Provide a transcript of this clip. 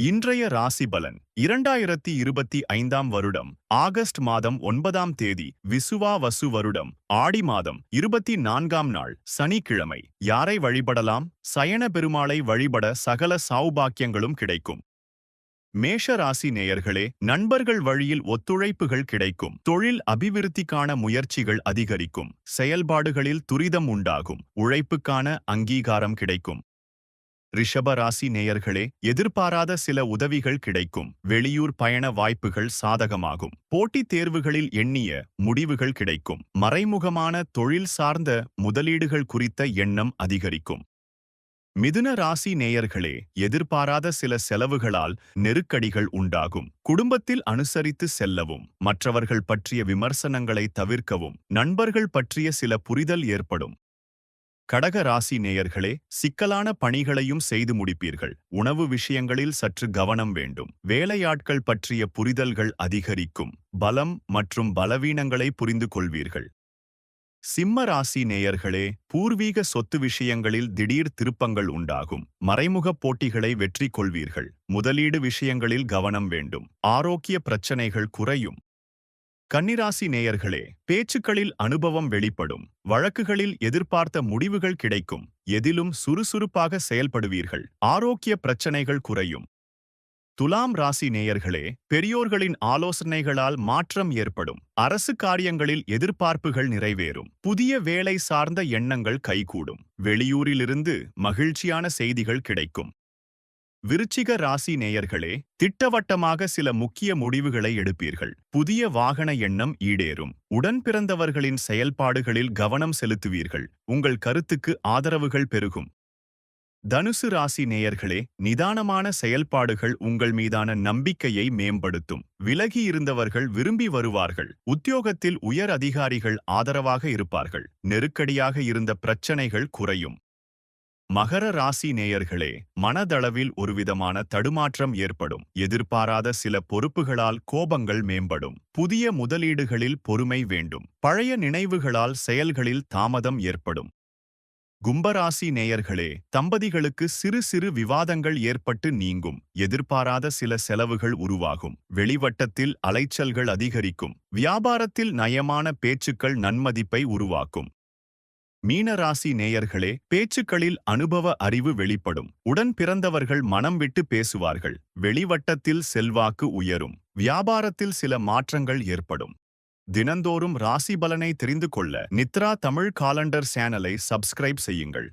இன்றைய ராசி பலன். இரண்டாயிரத்தி இருபத்தி ஐந்தாம் வருடம் ஆகஸ்ட் மாதம் ஒன்பதாம் தேதி விசுவா வசு வருடம் ஆடி மாதம் இருபத்தி நான்காம் நாள் சனிக்கிழமை. யாரை வழிபடலாம்? சயன பெருமாளை வழிபட சகல சௌபாக்கியங்களும் கிடைக்கும். மேஷ ராசி நேயர்களே நண்பர்கள் வழியில் ஒத்துழைப்புகள் கிடைக்கும். தொழில் அபிவிருத்திக்கான முயற்சிகள் அதிகரிக்கும். செயல்பாடுகளில் துரிதம் உண்டாகும். உழைப்புக்கான அங்கீகாரம் கிடைக்கும். ரிஷப ராசி நேயர்களே எதிர்பாராத சில உதவிகள் கிடைக்கும். வெளியூர் பயண வாய்ப்புகள் சாதகமாகும். போட்டித் தேர்வுகளில் எண்ணிய முடிவுகள் கிடைக்கும். மறைமுகமான தொழில் சார்ந்த முதலீடுகள் குறித்த எண்ணம் அதிகரிக்கும். மிதுன ராசி நேயர்களே எதிர்பாராத சில செலவுகளால் நெருக்கடிகள் உண்டாகும். குடும்பத்தில் அனுசரித்து செல்லவும் மற்றவர்கள் பற்றிய விமர்சனங்களை தவிர்க்கவும் நண்பர்கள் பற்றிய சில புரிதல் ஏற்படும். கடக ராசி நேயர்களே சிக்கலான பணிகளையும் செய்து முடிப்பீர்கள். உணவு விஷயங்களில் சற்று கவனம் வேண்டும். வேலையாட்கள் பற்றிய புரிதல்கள் அதிகரிக்கும். பலம் மற்றும் பலவீனங்களை புரிந்து கொள்வீர்கள். சிம்ம ராசி நேயர்களே பூர்வீக சொத்து விஷயங்களில் திடீர் திருப்பங்கள் உண்டாகும். மறைமுக போட்டிகளை வெற்றி கொள்வீர்கள். முதலீடு விஷயங்களில் கவனம் வேண்டும். ஆரோக்கிய பிரச்சனைகள் குறையும். கன்னிராசி நேயர்களே பேச்சுக்களில் அனுபவம் வெளிப்படும். வழக்குகளில் எதிர்பார்த்த முடிவுகள் கிடைக்கும். எதிலும் சுறுசுறுப்பாக செயல்படுவீர்கள். ஆரோக்கிய பிரச்சனைகள் குறையும். துலாம் ராசி நேயர்களே பெரியோர்களின் ஆலோசனைகளால் மாற்றம் ஏற்படும். அரசு காரியங்களில் எதிர்பார்ப்புகள் நிறைவேறும். புதிய வேலை சார்ந்த எண்ணங்கள் கைகூடும். வெளியூரிலிருந்து மகிழ்ச்சியான செய்திகள் கிடைக்கும். விருச்சிக ராசி நேயர்களே திட்டவட்டமாக சில முக்கிய முடிவுகளை எடுப்பீர்கள். புதிய வாகன எண்ணம் ஈடேறும். உடன் பிறந்தவர்களின் செயல்பாடுகளில் கவனம் செலுத்துவீர்கள். உங்கள் கருத்துக்கு ஆதரவுகள் பெருகும். தனுசு ராசி நேயர்களே நிதானமான செயல்பாடுகள் உங்கள் மீதான நம்பிக்கையை மேம்படுத்தும். விலகி இருந்தவர்கள் விரும்பி வருவார்கள். உத்தியோகத்தில் உயர் அதிகாரிகள் ஆதரவாக இருப்பார்கள். நெருக்கடியாக இருந்த பிரச்சனைகள் குறையும். மகர ராசி நேயர்களே மனதளவில் ஒருவிதமான தடுமாற்றம் ஏற்படும். எதிர்பாராத சில பொறுப்புகளால் கோபங்கள் மேம்படும். புதிய முதலீடுகளில் பொறுமை வேண்டும். பழைய நினைவுகளால் செயல்களில் தாமதம் ஏற்படும். கும்பராசி நேயர்களே தம்பதிகளுக்கு சிறு சிறு விவாதங்கள் ஏற்பட்டு நீங்கும். எதிர்பாராத சில செலவுகள் உருவாகும். வெளிவட்டத்தில் அலைச்சல்கள் அதிகரிக்கும். வியாபாரத்தில் நயமான பேச்சுக்கள் நன்மதிப்பை உருவாக்கும். மீனராசி நேயர்களே பேச்சுக்களில் அனுபவ அறிவு வெளிப்படும். உடன் பிறந்தவர்கள் மனம் விட்டு பேசுவார்கள். வெளிவட்டத்தில் செல்வாக்கு உயரும். வியாபாரத்தில் சில மாற்றங்கள் ஏற்படும். தினந்தோறும் ராசி பலனை தெரிந்து கொள்ள நித்ரா தமிழ் காலண்டர் சேனலை சப்ஸ்கிரைப் செய்யுங்கள்.